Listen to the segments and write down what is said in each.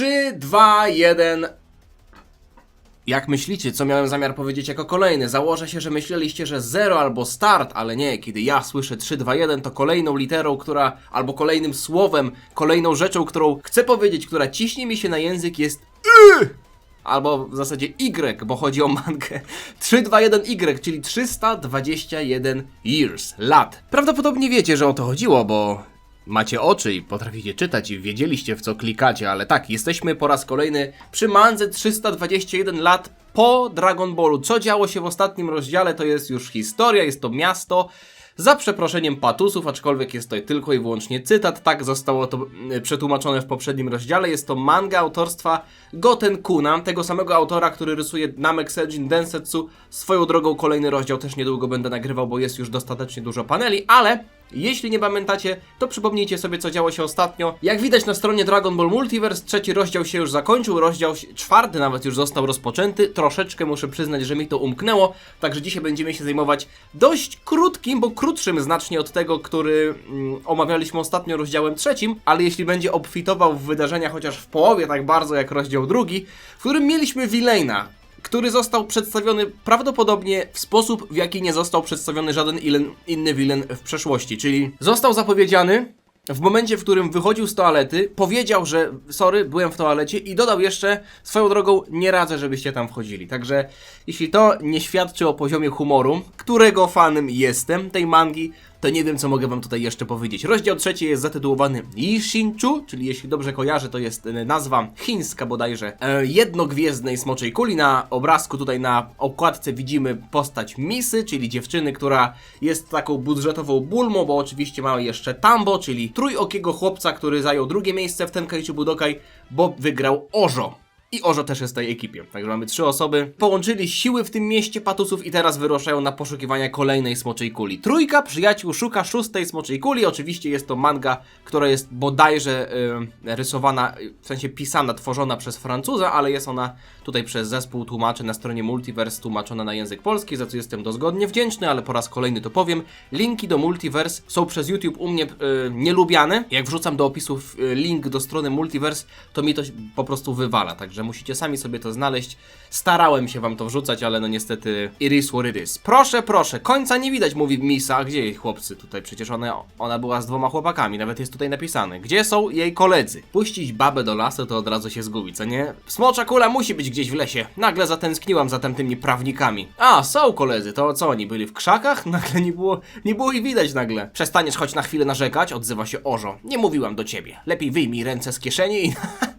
3, 2, 1. Jak myślicie, co miałem zamiar powiedzieć jako kolejny? Założę się, że myśleliście, że 0 albo start, ale nie, kiedy ja słyszę 3, 2, 1, to kolejną literą, która, albo kolejnym słowem, kolejną rzeczą, którą chcę powiedzieć, która ciśnie mi się na język jest Y! Albo w zasadzie Y, bo chodzi o mangę 321Y, czyli 321 years, lat. Prawdopodobnie wiecie, że o to chodziło, bo macie oczy i potraficie czytać i wiedzieliście w co klikacie, ale tak, jesteśmy po raz kolejny przy mandze 321 lat po Dragon Ballu. Co działo się w ostatnim rozdziale to jest już historia, jest to miasto. Za przeproszeniem patusów, aczkolwiek jest to tylko i wyłącznie cytat, tak zostało to mm, przetłumaczone w poprzednim rozdziale. Jest to manga autorstwa Goten Kuna, tego samego autora, który rysuje Namek Seijin Densetsu. Swoją drogą kolejny rozdział też niedługo będę nagrywał, bo jest już dostatecznie dużo paneli, ale jeśli nie pamiętacie, to przypomnijcie sobie, co działo się ostatnio. Jak widać na stronie Dragon Ball Multiverse, trzeci rozdział się już zakończył, rozdział czwarty nawet już został rozpoczęty. Troszeczkę muszę przyznać, że mi to umknęło, także dzisiaj będziemy się zajmować dość krótkim, bo krótszym znacznie od tego, który mm, omawialiśmy ostatnio rozdziałem trzecim, ale jeśli będzie obfitował w wydarzenia chociaż w połowie tak bardzo jak rozdział drugi, w którym mieliśmy Villaina, który został przedstawiony prawdopodobnie w sposób, w jaki nie został przedstawiony żaden inny villain w przeszłości, czyli został zapowiedziany w momencie, w którym wychodził z toalety, powiedział, że sorry, byłem w toalecie i dodał jeszcze swoją drogą, nie radzę, żebyście tam wchodzili. Także jeśli to nie świadczy o poziomie humoru, którego fanem jestem tej mangi, to nie wiem, co mogę wam tutaj jeszcze powiedzieć. Rozdział trzeci jest zatytułowany Yishinchu, czyli jeśli dobrze kojarzę, to jest e, nazwa chińska bodajże e, jednogwiezdnej smoczej kuli. Na obrazku tutaj na okładce widzimy postać Misy, czyli dziewczyny, która jest taką budżetową bulmą, bo oczywiście mamy jeszcze Tambo, czyli trójokiego chłopca, który zajął drugie miejsce w Tenkaichi Budokai, bo wygrał Ojo. I Orzo też jest w tej ekipie. Także mamy trzy osoby. Połączyli siły w tym mieście patusów i teraz wyruszają na poszukiwania kolejnej smoczej kuli. Trójka przyjaciół szuka szóstej smoczej kuli. Oczywiście jest to manga, która jest bodajże y, rysowana, y, w sensie pisana, tworzona przez Francuza, ale jest ona tutaj przez zespół tłumaczy na stronie Multiverse tłumaczona na język polski, za co jestem dozgodnie wdzięczny, ale po raz kolejny to powiem. Linki do Multiverse są przez YouTube u mnie y, nielubiane. Jak wrzucam do opisów y, link do strony Multiverse, to mi to po prostu wywala, także musicie sami sobie to znaleźć. Starałem się wam to wrzucać, ale no niestety it is what. Proszę, proszę, końca nie widać, mówi Misa. A gdzie jej chłopcy tutaj? Przecież ona, ona była z dwoma chłopakami, nawet jest tutaj napisane. Gdzie są jej koledzy? Puścić babę do lasu, to od razu się zgubi, co nie? Smocza kula musi być gdzieś w lesie. Nagle zatęskniłam za tamtymi prawnikami. A, są koledzy, to co oni byli w krzakach? Nagle nie było, nie było ich widać nagle. Przestaniesz choć na chwilę narzekać? Odzywa się Orzo. Nie mówiłam do ciebie. Lepiej wyjmij ręce z kieszeni i...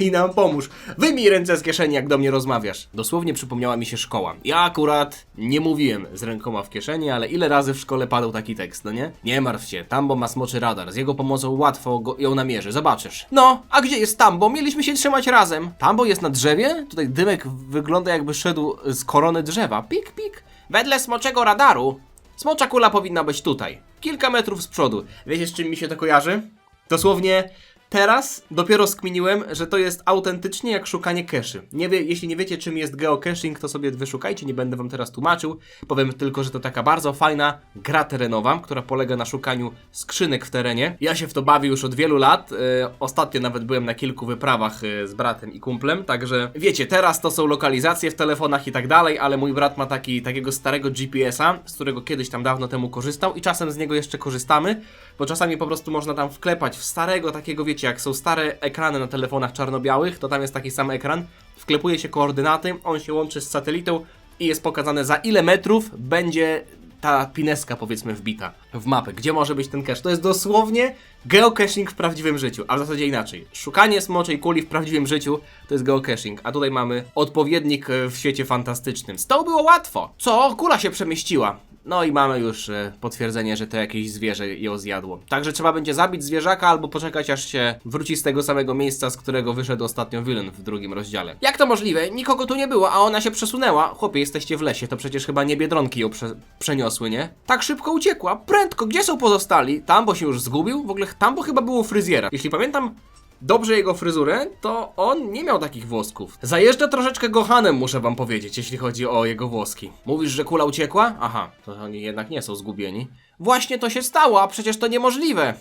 i nam pomóż. Wyjmij ręce z kieszeni, jak do mnie rozmawiasz. Dosłownie przypomniała mi się szkoła. Ja akurat nie mówiłem z rękoma w kieszeni, ale ile razy w szkole padał taki tekst, no nie? Nie martw się, Tambo ma smoczy radar. Z jego pomocą łatwo go, ją namierzy, zobaczysz. No, a gdzie jest Tambo? Mieliśmy się trzymać razem. Tambo jest na drzewie? Tutaj dymek wygląda jakby szedł z korony drzewa. Pik, pik. Wedle smoczego radaru Smocza kula powinna być tutaj. Kilka metrów z przodu. Wiecie z czym mi się to kojarzy? Dosłownie teraz dopiero skminiłem, że to jest autentycznie jak szukanie cache'y. Nie wie, jeśli nie wiecie czym jest geocaching, to sobie wyszukajcie, nie będę wam teraz tłumaczył. Powiem tylko, że to taka bardzo fajna gra terenowa, która polega na szukaniu skrzynek w terenie. Ja się w to bawię już od wielu lat. E, ostatnio nawet byłem na kilku wyprawach e, z bratem i kumplem, także wiecie, teraz to są lokalizacje w telefonach i tak dalej, ale mój brat ma taki, takiego starego GPS-a, z którego kiedyś tam dawno temu korzystał i czasem z niego jeszcze korzystamy, bo czasami po prostu można tam wklepać w starego takiego, wiecie, jak są stare ekrany na telefonach czarno-białych, to tam jest taki sam ekran, wklepuje się koordynaty, on się łączy z satelitą i jest pokazane za ile metrów będzie ta pineska powiedzmy wbita w mapę, gdzie może być ten cache. To jest dosłownie geocaching w prawdziwym życiu, a w zasadzie inaczej. Szukanie smoczej kuli w prawdziwym życiu to jest geocaching, a tutaj mamy odpowiednik w świecie fantastycznym. Z to było łatwo. Co? Kula się przemieściła. No i mamy już e, potwierdzenie, że to jakieś zwierzę ją zjadło. Także trzeba będzie zabić zwierzaka albo poczekać aż się wróci z tego samego miejsca, z którego wyszedł ostatnio Villain w drugim rozdziale. Jak to możliwe? Nikogo tu nie było, a ona się przesunęła. Chłopie, jesteście w lesie, to przecież chyba nie biedronki ją prze przeniosły, nie? Tak szybko uciekła. Prędko, gdzie są pozostali? Tambo się już zgubił? W ogóle Tambo chyba było fryzjera. Jeśli pamiętam, dobrze jego fryzurę, to on nie miał takich włosków. Zajeżdża troszeczkę Gohanem, muszę wam powiedzieć, jeśli chodzi o jego włoski. Mówisz, że kula uciekła? Aha, to oni jednak nie są zgubieni. Właśnie to się stało, a przecież to niemożliwe.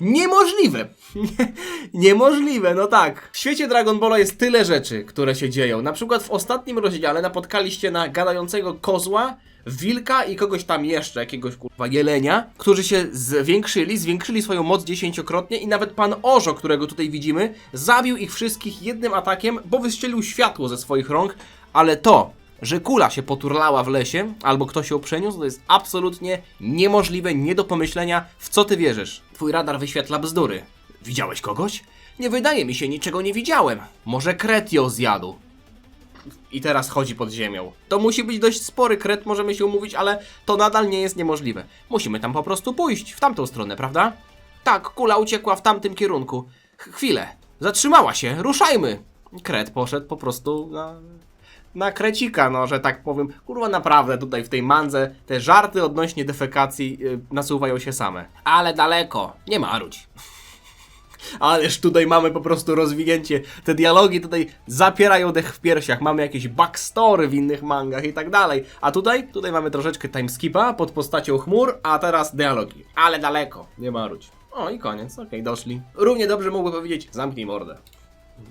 Niemożliwe! Nie, niemożliwe, no tak. W świecie Dragon Balla jest tyle rzeczy, które się dzieją. Na przykład w ostatnim rozdziale napotkaliście na gadającego kozła, wilka i kogoś tam jeszcze, jakiegoś kurwa jelenia, którzy się zwiększyli, zwiększyli swoją moc dziesięciokrotnie i nawet pan Orzo, którego tutaj widzimy, zabił ich wszystkich jednym atakiem, bo wystrzelił światło ze swoich rąk, ale to, że kula się poturlała w lesie, albo ktoś ją przeniósł, to jest absolutnie niemożliwe, nie do pomyślenia, w co ty wierzysz. Twój radar wyświetla bzdury. Widziałeś kogoś? Nie wydaje mi się, niczego nie widziałem. Może kret ją zjadł. I teraz chodzi pod ziemią. To musi być dość spory kret, możemy się umówić, ale to nadal nie jest niemożliwe. Musimy tam po prostu pójść, w tamtą stronę, prawda? Tak, kula uciekła w tamtym kierunku. Ch chwilę. Zatrzymała się, ruszajmy. Kret poszedł po prostu na, na krecika, no, że tak powiem. Kurwa, naprawdę tutaj w tej mandze te żarty odnośnie defekacji yy, nasuwają się same. Ale daleko, nie marudź. Ależ tutaj mamy po prostu rozwinięcie. Te dialogi tutaj zapierają dech w piersiach. Mamy jakieś backstory w innych mangach i tak dalej. A tutaj, tutaj mamy troszeczkę timeskipa pod postacią chmur, a teraz dialogi. Ale daleko, nie marudź. O i koniec, okej, doszli. Równie dobrze mógłby powiedzieć, zamknij mordę.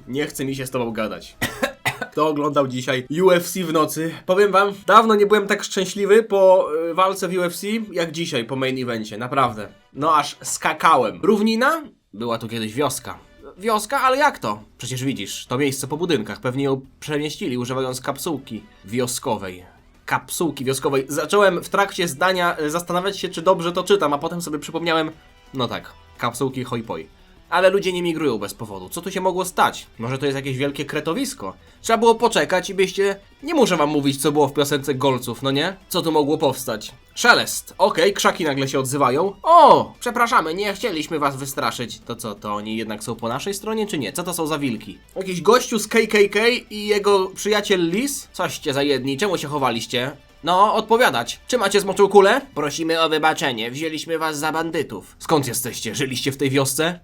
Nie chce mi się z tobą gadać. Kto oglądał dzisiaj UFC w nocy? Powiem wam, dawno nie byłem tak szczęśliwy po y, walce w UFC, jak dzisiaj po main evencie, naprawdę. No aż skakałem. Równina? Była tu kiedyś wioska. Wioska? Ale jak to? Przecież widzisz, to miejsce po budynkach. Pewnie ją przemieścili używając kapsułki wioskowej. Kapsułki wioskowej. Zacząłem w trakcie zdania y, zastanawiać się, czy dobrze to czytam, a potem sobie przypomniałem, no tak, kapsułki hojpoj. Ale ludzie nie migrują bez powodu. Co tu się mogło stać? Może to jest jakieś wielkie kretowisko? Trzeba było poczekać i byście... Nie muszę wam mówić, co było w piosence Golców, no nie? Co tu mogło powstać? Szelest. Okej, krzaki nagle się odzywają. O! Przepraszamy, nie chcieliśmy was wystraszyć. To co, to oni jednak są po naszej stronie, czy nie? Co to są za wilki? Jakiś gościu z KKK i jego przyjaciel Lis? Coście za jedni, czemu się chowaliście? No, odpowiadać. Czy macie zmoczył kulę? Prosimy o wybaczenie, wzięliśmy was za bandytów. Skąd jesteście? Żyliście w tej wiosce?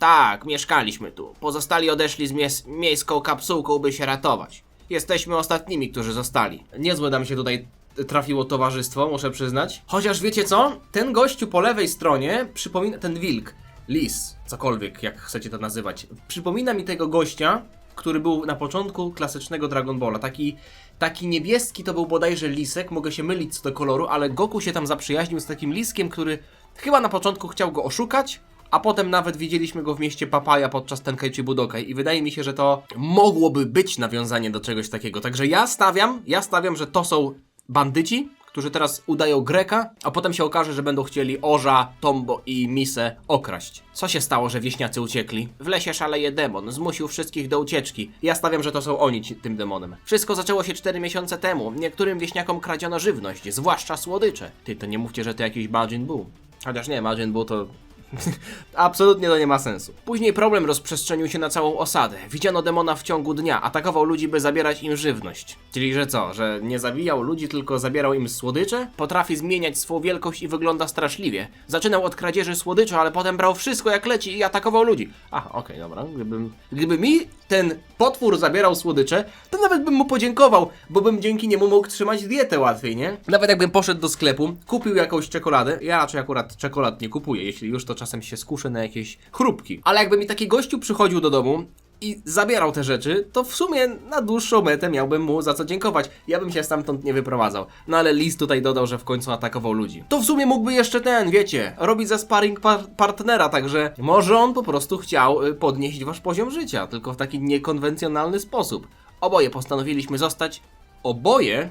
Tak, mieszkaliśmy tu. Pozostali odeszli z mies- miejską kapsułką, by się ratować. Jesteśmy ostatnimi, którzy zostali. Niezłe nam się tutaj trafiło towarzystwo, muszę przyznać. Chociaż wiecie co? Ten gościu po lewej stronie przypomina ten wilk. Lis, cokolwiek, jak chcecie to nazywać. Przypomina mi tego gościa, który był na początku klasycznego Dragon Balla. Taki, taki niebieski to był bodajże lisek, mogę się mylić co do koloru, ale Goku się tam zaprzyjaźnił z takim liskiem, który chyba na początku chciał go oszukać, a potem nawet widzieliśmy go w mieście Papaja podczas Tenkaichi Budokai i wydaje mi się, że to mogłoby być nawiązanie do czegoś takiego. Także ja stawiam, ja stawiam, że to są bandyci, którzy teraz udają Greka, a potem się okaże, że będą chcieli Orza, Tombo i Misę okraść. Co się stało, że wieśniacy uciekli? W lesie szaleje demon, zmusił wszystkich do ucieczki. Ja stawiam, że to są oni tym demonem. Wszystko zaczęło się 4 miesiące temu. Niektórym wieśniakom kradziono żywność, zwłaszcza słodycze. Ty, to nie mówcie, że to jakiś Majin Buu. Chociaż nie, Majin Buu to Absolutnie to nie ma sensu. Później problem rozprzestrzenił się na całą osadę. Widziano demona w ciągu dnia, atakował ludzi, by zabierać im żywność. Czyli że co, że nie zabijał ludzi, tylko zabierał im słodycze? Potrafi zmieniać swą wielkość i wygląda straszliwie. Zaczynał od kradzieży słodyczy, ale potem brał wszystko jak leci i atakował ludzi. A, okej, dobra. Gdybym, gdyby mi ten potwór zabierał słodycze, to nawet bym mu podziękował, bo bym dzięki niemu mógł trzymać dietę łatwiej, nie? Nawet jakbym poszedł do sklepu, kupił jakąś czekoladę, ja raczej akurat czekolad nie kupuję, jeśli już to czasem się skuszę na jakieś chrupki. Ale jakby mi taki gościu przychodził do domu i zabierał te rzeczy, to w sumie na dłuższą metę miałbym mu za co dziękować. Ja bym się stamtąd nie wyprowadzał. No ale Liz tutaj dodał, że w końcu atakował ludzi. To w sumie mógłby jeszcze ten, wiecie, robić za sparring par partnera, także może on po prostu chciał y, podnieść wasz poziom życia, tylko w taki niekonwencjonalny sposób. Oboje postanowiliśmy zostać. Oboje?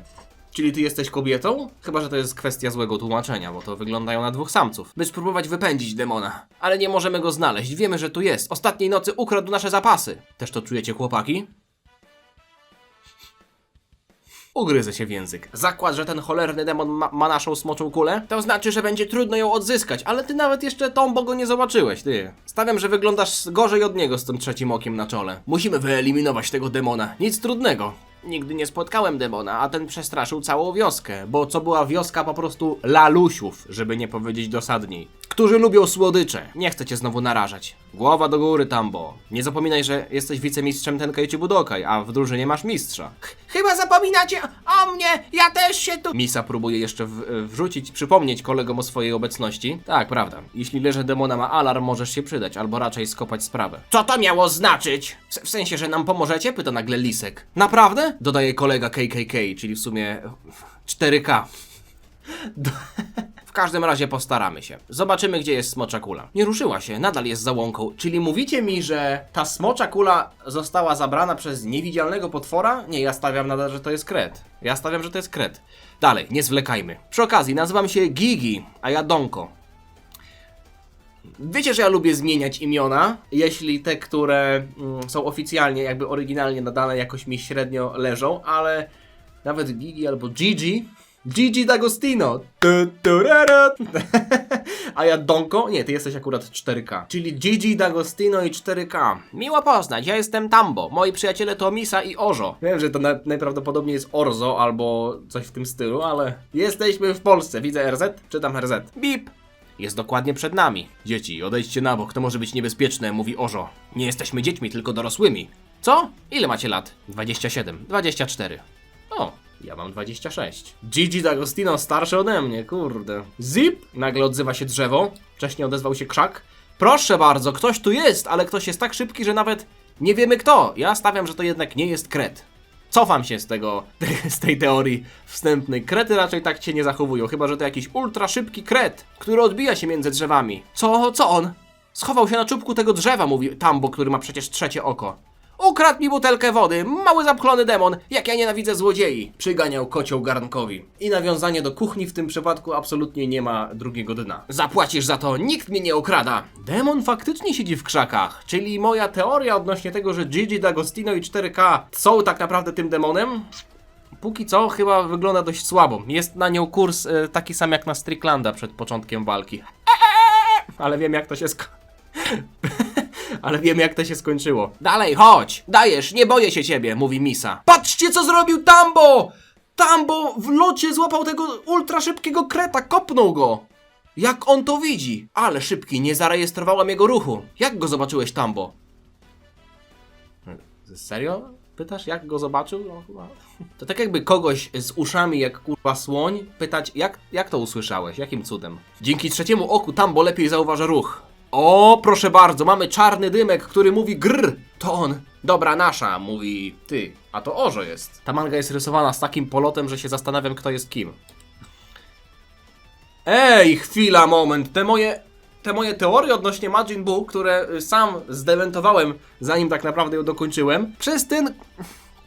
Czyli ty jesteś kobietą? Chyba, że to jest kwestia złego tłumaczenia, bo to wyglądają na dwóch samców. By spróbować wypędzić demona. Ale nie możemy go znaleźć, wiemy, że tu jest. Ostatniej nocy ukradł nasze zapasy. Też to czujecie, chłopaki? Ugryzę się w język. Zakład, że ten cholerny demon ma, ma naszą smoczą kulę? To znaczy, że będzie trudno ją odzyskać, ale ty nawet jeszcze Tombo go nie zobaczyłeś, ty. Stawiam, że wyglądasz gorzej od niego z tym trzecim okiem na czole. Musimy wyeliminować tego demona. Nic trudnego. Nigdy nie spotkałem demona, a ten przestraszył całą wioskę, bo co była wioska po prostu lalusiów, żeby nie powiedzieć dosadniej. Którzy lubią słodycze. Nie chcę cię znowu narażać. Głowa do góry, Tambo. Nie zapominaj, że jesteś wicemistrzem Tenkaichi Budokai, a w drużynie masz mistrza. Chyba zapominacie o mnie, ja też się tu... Misa próbuje jeszcze w, wrzucić, przypomnieć kolegom o swojej obecności. Tak, prawda. Jeśli leże demona ma alarm, możesz się przydać, albo raczej skopać sprawę. Co to miało znaczyć? W, w sensie, że nam pomożecie? Pyta nagle Lisek. Naprawdę? Dodaje kolega KKK, czyli w sumie 4K. Do- W każdym razie postaramy się. Zobaczymy, gdzie jest smocza kula. Nie ruszyła się, nadal jest za łąką. Czyli mówicie mi, że ta smocza kula została zabrana przez niewidzialnego potwora? Nie, ja stawiam nadal, że to jest kret. Ja stawiam, że to jest kret. Dalej, nie zwlekajmy. Przy okazji, nazywam się Gigi, a ja Donko. Wiecie, że ja lubię zmieniać imiona, jeśli te, które mm, są oficjalnie, jakby oryginalnie nadane, jakoś mi średnio leżą, ale nawet Gigi albo Gigi. Gigi D'Agostino. A ja Donko? Nie, ty jesteś akurat 4K. Czyli Gigi D'Agostino i 4K. Miło poznać, ja jestem Tambo. Moi przyjaciele to Misa i Orzo. Wiem, że to na, najprawdopodobniej jest Orzo albo coś w tym stylu, ale jesteśmy w Polsce. Widzę RZ? Czytam RZ. Bip. Jest dokładnie przed nami. Dzieci, odejdźcie na bok, to może być niebezpieczne, mówi Orzo. Nie jesteśmy dziećmi, tylko dorosłymi. Co? Ile macie lat? 27, 24. O, ja mam 26. Gigi D'Agostino starszy ode mnie, kurde. Zip! Nagle odzywa się drzewo. Wcześniej odezwał się krzak. Proszę bardzo, ktoś tu jest, ale ktoś jest tak szybki, że nawet nie wiemy kto. Ja stawiam, że to jednak nie jest kret. Cofam się z tego, z tej teorii wstępnej. Krety raczej tak się nie zachowują, chyba że to jakiś ultra szybki kret, który odbija się między drzewami. Co, co on? Schował się na czubku tego drzewa, mówi Tambo, który ma przecież trzecie oko. Ukradł mi butelkę wody, mały zapchlony demon, jak ja nienawidzę złodziei. Przyganiał kocioł garnkowi. I nawiązanie do kuchni w tym przypadku absolutnie nie ma drugiego dna. Zapłacisz za to, nikt mnie nie okrada. Demon faktycznie siedzi w krzakach, czyli moja teoria odnośnie tego, że Gigi D'Agostino i 4K są tak naprawdę tym demonem, póki co chyba wygląda dość słabo. Jest na nią kurs e, taki sam jak na Stricklanda przed początkiem walki. Ale wiem jak to się sko... Ale wiem jak to się skończyło. Dalej, chodź! Dajesz, nie boję się ciebie, mówi Misa. Patrzcie co zrobił Tambo! Tambo w locie złapał tego ultra szybkiego kreta, kopnął go! Jak on to widzi? Ale szybki, nie zarejestrowałam jego ruchu. Jak go zobaczyłeś, Tambo? Serio? Pytasz, jak go zobaczył? No, chyba. To tak jakby kogoś z uszami jak kurwa słoń pytać, jak, jak to usłyszałeś? Jakim cudem? Dzięki trzeciemu oku Tambo lepiej zauważa ruch. O, proszę bardzo, mamy czarny dymek, który mówi grr. To on. Dobra, nasza, mówi ty. A to Orzo jest. Ta manga jest rysowana z takim polotem, że się zastanawiam, kto jest kim. Ej, chwila, moment. Te moje, te moje teorie odnośnie Majin Buu, które sam zdementowałem, zanim tak naprawdę ją dokończyłem, przez ten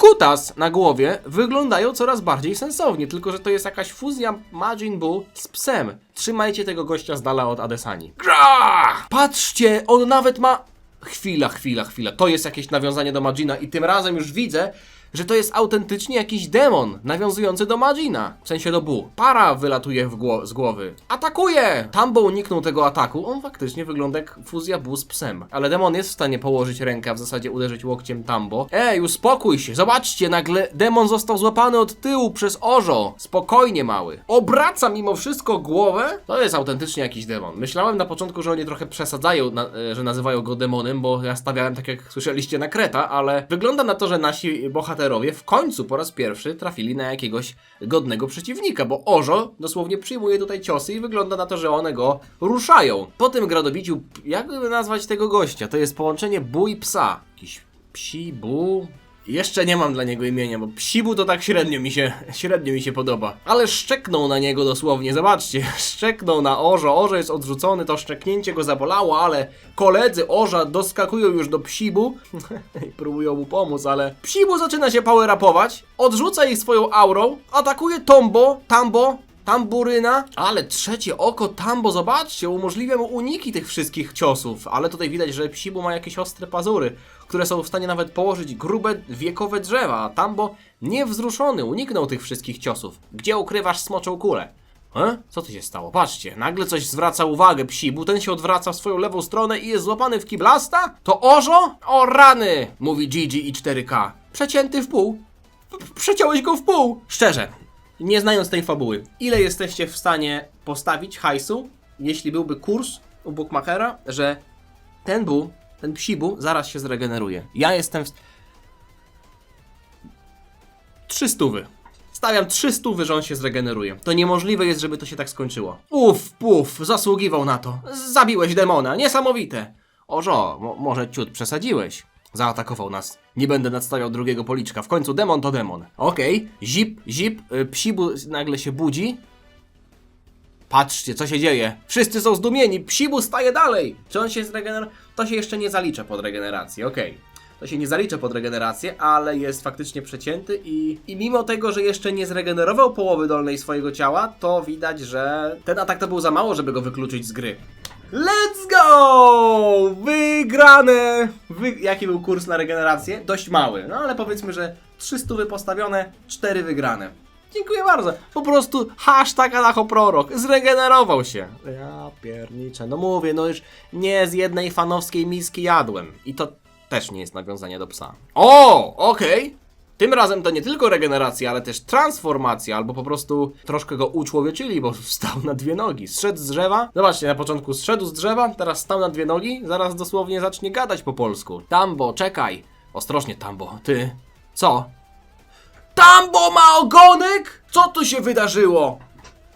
kutas na głowie wyglądają coraz bardziej sensownie, tylko że to jest jakaś fuzja Majin Buu z psem. Trzymajcie tego gościa z dala od Adesani. Gra! Patrzcie, on nawet ma... Chwila, chwila, chwila. To jest jakieś nawiązanie do Majina i tym razem już widzę, że to jest autentycznie jakiś demon nawiązujący do Majina. W sensie do Bu. Para wylatuje z głowy. Atakuje! Tambo uniknął tego ataku. On faktycznie wygląda jak fuzja Bu z psem. Ale demon jest w stanie położyć rękę, w zasadzie uderzyć łokciem Tambo. Ej, uspokój się. Zobaczcie, nagle demon został złapany od tyłu przez Orzo. Spokojnie, mały. Obraca mimo wszystko głowę. To jest autentycznie jakiś demon. Myślałem na początku, że oni trochę przesadzają, na, e, że nazywają go demonem, bo ja stawiałem tak jak słyszeliście na Kreta, ale wygląda na to, że nasi bohaterowie w końcu po raz pierwszy trafili na jakiegoś godnego przeciwnika, bo Orzo dosłownie przyjmuje tutaj ciosy i wygląda na to, że one go ruszają. Po tym gradobiciu, jakby nazwać tego gościa? To jest połączenie bu i psa. Jakiś psi bu... Jeszcze nie mam dla niego imienia, bo psibu to tak średnio mi się, średnio mi się podoba. Ale szczeknął na niego dosłownie, zobaczcie, szczeknął na Orzo, Orzo jest odrzucony, to szczeknięcie go zabolało, ale koledzy Orza doskakują już do psibu i próbują mu pomóc, ale psibu zaczyna się power-upować, odrzuca ich swoją aurą, atakuje Tombo, Tambo, Tamburyna, ale trzecie oko Tambo, zobaczcie, umożliwia mu uniki tych wszystkich ciosów, ale tutaj widać, że Psibu ma jakieś ostre pazury, które są w stanie nawet położyć grube, wiekowe drzewa, a Tambo niewzruszony uniknął tych wszystkich ciosów. Gdzie ukrywasz smoczą kulę? E? Co tu się stało? Patrzcie, nagle coś zwraca uwagę Psibu, ten się odwraca w swoją lewą stronę i jest złapany w kiblasta? To Orzo? O rany! Mówi Gigi i 4K. Przecięty w pół. Przeciąłeś go w pół! Szczerze, nie znając tej fabuły, ile jesteście w stanie postawić hajsu jeśli byłby kurs u Bookmachera, że ten bu, ten psibu zaraz się zregeneruje. Ja jestem... W... Trzy stówy. Stawiam trzy stówy, że on się zregeneruje. To niemożliwe jest, żeby to się tak skończyło. Uf, puf, zasługiwał na to. Zabiłeś demona, niesamowite. Ożo, mo może ciut przesadziłeś. Zaatakował nas. Nie będę nadstawiał drugiego policzka. W końcu demon to demon. Okej, zip, zip, y, psibu nagle się budzi. Patrzcie, co się dzieje. Wszyscy są zdumieni. Psibu staje dalej. Czy on się zregeneruje? To się jeszcze nie zalicza pod regenerację, okej. To się nie zalicza pod regenerację, ale jest faktycznie przecięty i, i mimo tego, że jeszcze nie zregenerował połowy dolnej swojego ciała, to widać, że ten atak to był za mało, żeby go wykluczyć z gry. Let's go! Wygrane! Wy... Jaki był kurs na regenerację? Dość mały, no ale powiedzmy, że 300 postawione, 4 wygrane. Dziękuję bardzo. Po prostu hashtag anachoprorok. Zregenerował się. Ja pierniczę. No mówię, no już nie z jednej fanowskiej miski jadłem. I to też nie jest nawiązanie do psa. O, okej. Tym razem to nie tylko regeneracja, ale też transformacja, albo po prostu troszkę go uczłowieczyli, bo wstał na dwie nogi. Zszedł z drzewa. Zobaczcie, na początku zszedł z drzewa, teraz stał na dwie nogi, zaraz dosłownie zacznie gadać po polsku. Tambo, czekaj. Ostrożnie, Tambo. Ty. Co? Tambo ma ogonek? Co tu się wydarzyło?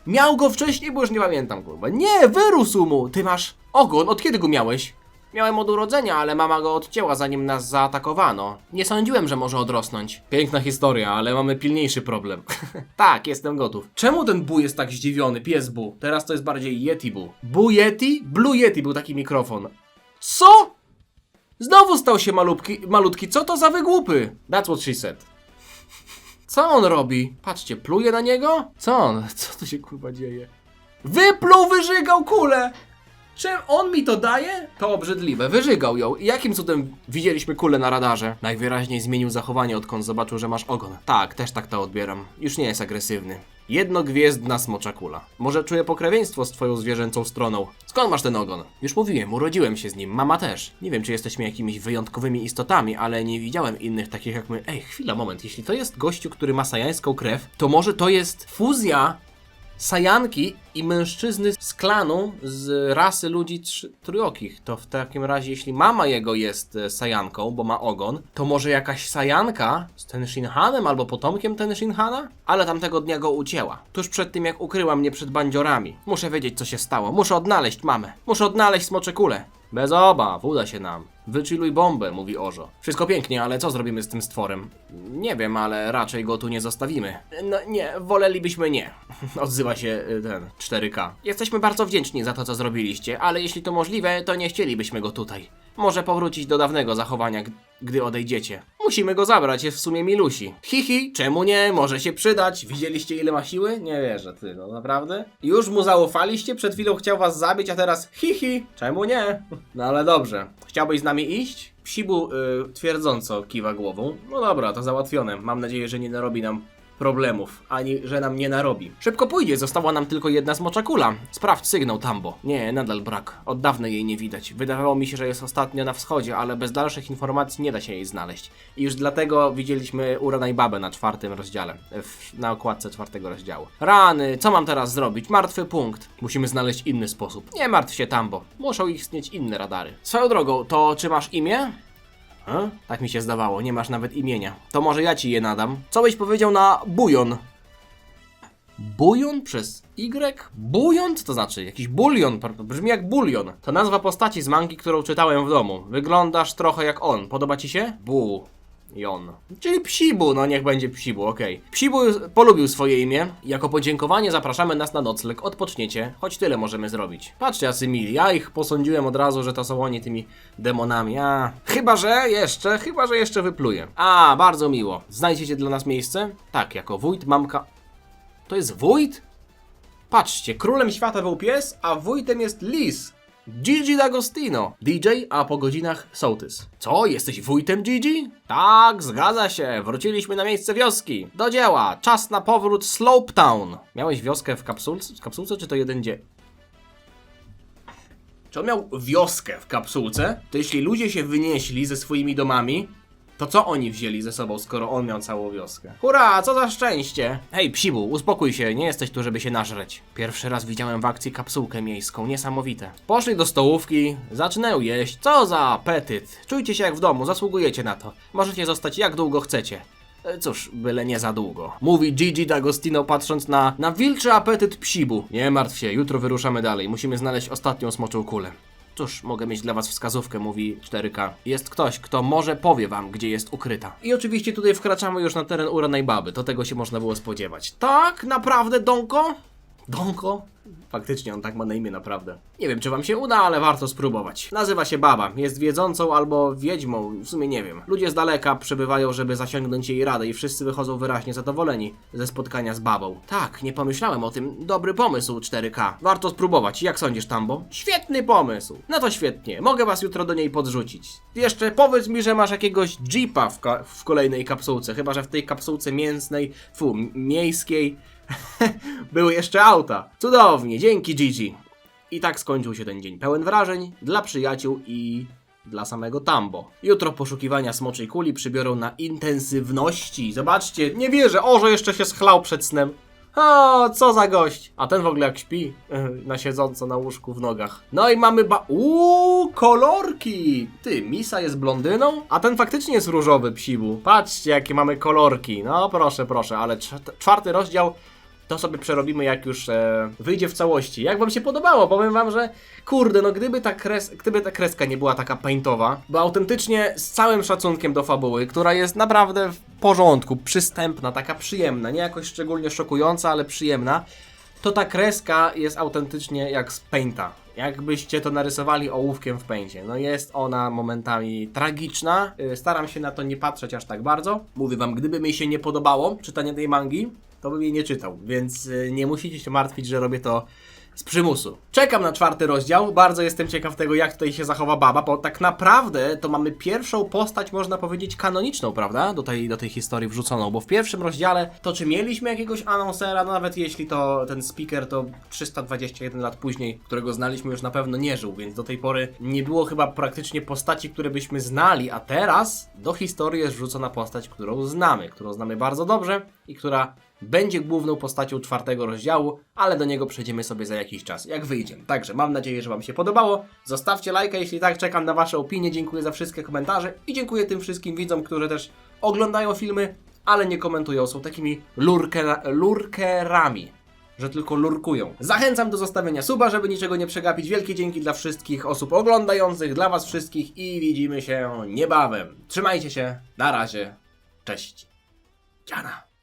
Miał go wcześniej, bo już nie pamiętam, kurwa. Nie, wyrósł mu. Ty masz ogon. Od kiedy go miałeś? Miałem od urodzenia, ale mama go odcięła zanim nas zaatakowano. Nie sądziłem, że może odrosnąć. Piękna historia, ale mamy pilniejszy problem. tak, jestem gotów. Czemu ten Bu jest tak zdziwiony? Pies Bu. Teraz to jest bardziej Yeti Bu. Bu Yeti? Blue Yeti był taki mikrofon. Co? Znowu stał się malutki, malutki. Co to za wygłupy? That's what she said. Co on robi? Patrzcie, pluje na niego? Co on? Co tu się kurwa dzieje? Wypluł, wyżygał kulę! Czym on mi to daje? To obrzydliwe. Wyżygał ją. I jakim cudem widzieliśmy kulę na radarze? Najwyraźniej zmienił zachowanie, odkąd zobaczył, że masz ogon. Tak, też tak to odbieram. Już nie jest agresywny. Jednogwiezdna smocza kula. Może czuję pokrewieństwo z twoją zwierzęcą stroną. Skąd masz ten ogon? Już mówiłem, urodziłem się z nim, mama też. Nie wiem, czy jesteśmy jakimiś wyjątkowymi istotami, ale nie widziałem innych takich jak my. Ej, chwila, moment. Jeśli to jest gościu, który ma sajańską krew, to może to jest fuzja Sajanki i mężczyzny z klanu z rasy ludzi trójokich. To w takim razie, jeśli mama jego jest e, Sajanką, bo ma ogon, to może jakaś Sajanka z Tenshinhanem albo potomkiem Tenshinhana? Ale tamtego dnia go ucięła. Tuż przed tym, jak ukryła mnie przed bandziorami. Muszę wiedzieć, co się stało. Muszę odnaleźć mamę. Muszę odnaleźć smocze kulę. Bez obaw, uda się nam. Wychilluj bombę, mówi Ożo. Wszystko pięknie, ale co zrobimy z tym stworem? Nie wiem, ale raczej go tu nie zostawimy. No nie, wolelibyśmy nie. Odzywa się y, ten 4K. Jesteśmy bardzo wdzięczni za to, co zrobiliście, ale jeśli to możliwe, to nie chcielibyśmy go tutaj. Może powrócić do dawnego zachowania, gdy odejdziecie. Musimy go zabrać, jest w sumie milusi. Hihi, czemu nie? Może się przydać. Widzieliście ile ma siły? Nie wierzę, ty, no naprawdę? Już mu zaufaliście? Przed chwilą chciał was zabić, a teraz hihi, czemu nie? No ale dobrze. Chciałbyś z nami iść? Psibu y, twierdząco kiwa głową. No dobra, to załatwione. Mam nadzieję, że nie narobi nam problemów, ani że nam nie narobi. Szybko pójdzie, została nam tylko jedna smocza kula. Sprawdź sygnał Tambo. Nie, nadal brak. Od dawna jej nie widać. Wydawało mi się, że jest ostatnio na wschodzie, ale bez dalszych informacji nie da się jej znaleźć. I już dlatego widzieliśmy Urana i Babę na czwartym rozdziale. W, na okładce czwartego rozdziału. Rany, co mam teraz zrobić? Martwy punkt. Musimy znaleźć inny sposób. Nie martw się, Tambo. Muszą istnieć inne radary. Swoją drogą, to czy masz imię? E? Tak mi się zdawało, nie masz nawet imienia. To może ja ci je nadam. Co byś powiedział na bujon? Bujon przez Y? Bujon? Co to znaczy? Jakiś bulion. Brzmi jak bulion. To nazwa postaci z mangi, którą czytałem w domu. Wyglądasz trochę jak on. Podoba ci się? Bu. Jon. Czyli Psibu, no niech będzie Psibu, okej. Psibu polubił swoje imię. Jako podziękowanie zapraszamy nas na nocleg. Odpoczniecie, choć tyle możemy zrobić. Patrzcie, Asymili, ja ich posądziłem od razu, że to są oni tymi demonami. A, chyba że jeszcze, chyba że jeszcze wypluję. A, bardzo miło. Znajdziecie dla nas miejsce? Tak, jako wójt, mamka. To jest wójt? Patrzcie, królem świata był pies, a wójtem jest lis. Gigi D'Agostino, DJ, a po godzinach sołtys. Co, jesteś wójtem Gigi? Tak, zgadza się, wróciliśmy na miejsce wioski. Do dzieła, czas na powrót Slope Town. Miałeś wioskę w kapsulce, w kapsulce czy to jeden dzień? Czy on miał wioskę w kapsułce? To jeśli ludzie się wynieśli ze swoimi domami, To co oni wzięli ze sobą, skoro on miał całą wioskę? Hurra, co za szczęście! Hej, psibu, uspokój się, nie jesteś tu, żeby się nażreć. Pierwszy raz widziałem w akcji kapsułkę miejską, niesamowite. Poszli do stołówki, zaczynają jeść. Co za apetyt! Czujcie się jak w domu, zasługujecie na to. Możecie zostać jak długo chcecie. E, Cóż, byle nie za długo. Mówi Gigi D'Agostino patrząc na, na wilczy apetyt psibu. Nie martw się, jutro wyruszamy dalej. Musimy znaleźć ostatnią smoczą kulę. Cóż, mogę mieć dla was wskazówkę, mówi 4K. Jest ktoś, kto może powie wam, gdzie jest ukryta. I oczywiście tutaj wkraczamy już na teren uranej baby, to tego się można było spodziewać. Tak, naprawdę, Donko? Donko? Faktycznie, on tak ma na imię naprawdę. Nie wiem, czy wam się uda, ale warto spróbować. Nazywa się Baba, jest wiedzącą albo wiedźmą, w sumie nie wiem. Ludzie z daleka przybywają, żeby zasięgnąć jej radę i wszyscy wychodzą wyraźnie zadowoleni ze spotkania z Babą. Tak, nie pomyślałem o tym. Dobry pomysł, 4K. Warto spróbować. Jak sądzisz, Tambo? Świetny pomysł. No to świetnie. Mogę was jutro do niej podrzucić. Jeszcze powiedz mi, że masz jakiegoś jeepa w, w kolejnej kapsułce, chyba że w tej kapsułce mięsnej, fu, miejskiej były jeszcze auta. Cudownie, dzięki Gigi. I tak skończył się ten dzień pełen wrażeń dla przyjaciół i dla samego Tambo. Jutro poszukiwania smoczej kuli przybiorą na intensywności. Zobaczcie, nie wierzę, o, że jeszcze się schlał przed snem. O, co za gość! A ten w ogóle jak śpi, na siedząco na łóżku w nogach. No i mamy ba... Uuu, kolorki! Ty, Misa jest blondyną? A ten faktycznie jest różowy, psibu. Patrzcie, jakie mamy kolorki. No, proszę, proszę, ale cz- czwarty rozdział to sobie przerobimy, jak już e, wyjdzie w całości. Jak wam się podobało? Powiem wam, że kurde, no gdyby ta, kres, gdyby ta kreska nie była taka paintowa, bo autentycznie z całym szacunkiem do fabuły, która jest naprawdę w porządku, przystępna, taka przyjemna, nie jakoś szczególnie szokująca, ale przyjemna, to ta kreska jest autentycznie jak z painta. Jakbyście to narysowali ołówkiem w paincie. No jest ona momentami tragiczna. Yy, Staram się na to nie patrzeć aż tak bardzo. Mówię wam, gdyby mi się nie podobało czytanie tej mangi, to bym jej nie czytał, więc y, nie musicie się martwić, że robię to z przymusu. Czekam na czwarty rozdział, bardzo jestem ciekaw tego, jak tutaj się zachowa baba, bo tak naprawdę to mamy pierwszą postać, można powiedzieć, kanoniczną, prawda? Do tej, do tej historii wrzuconą, bo w pierwszym rozdziale to czy mieliśmy jakiegoś anonsera, no nawet jeśli to ten speaker to 321 lat później, którego znaliśmy już na pewno nie żył, więc do tej pory nie było chyba praktycznie postaci, które byśmy znali, a teraz do historii jest wrzucona postać, którą znamy, którą znamy bardzo dobrze i która będzie główną postacią czwartego rozdziału, ale do niego przejdziemy sobie za jakiś czas, jak wyjdzie. Także mam nadzieję, że Wam się podobało. Zostawcie lajka, jeśli tak, czekam na Wasze opinie. Dziękuję za wszystkie komentarze i dziękuję tym wszystkim widzom, którzy też oglądają filmy, ale nie komentują. Są takimi lurkera, lurkerami że tylko lurkują. Zachęcam do zostawienia suba, żeby niczego nie przegapić. Wielkie dzięki dla wszystkich osób oglądających, dla Was wszystkich i widzimy się niebawem. Trzymajcie się, na razie, cześć. Dziana.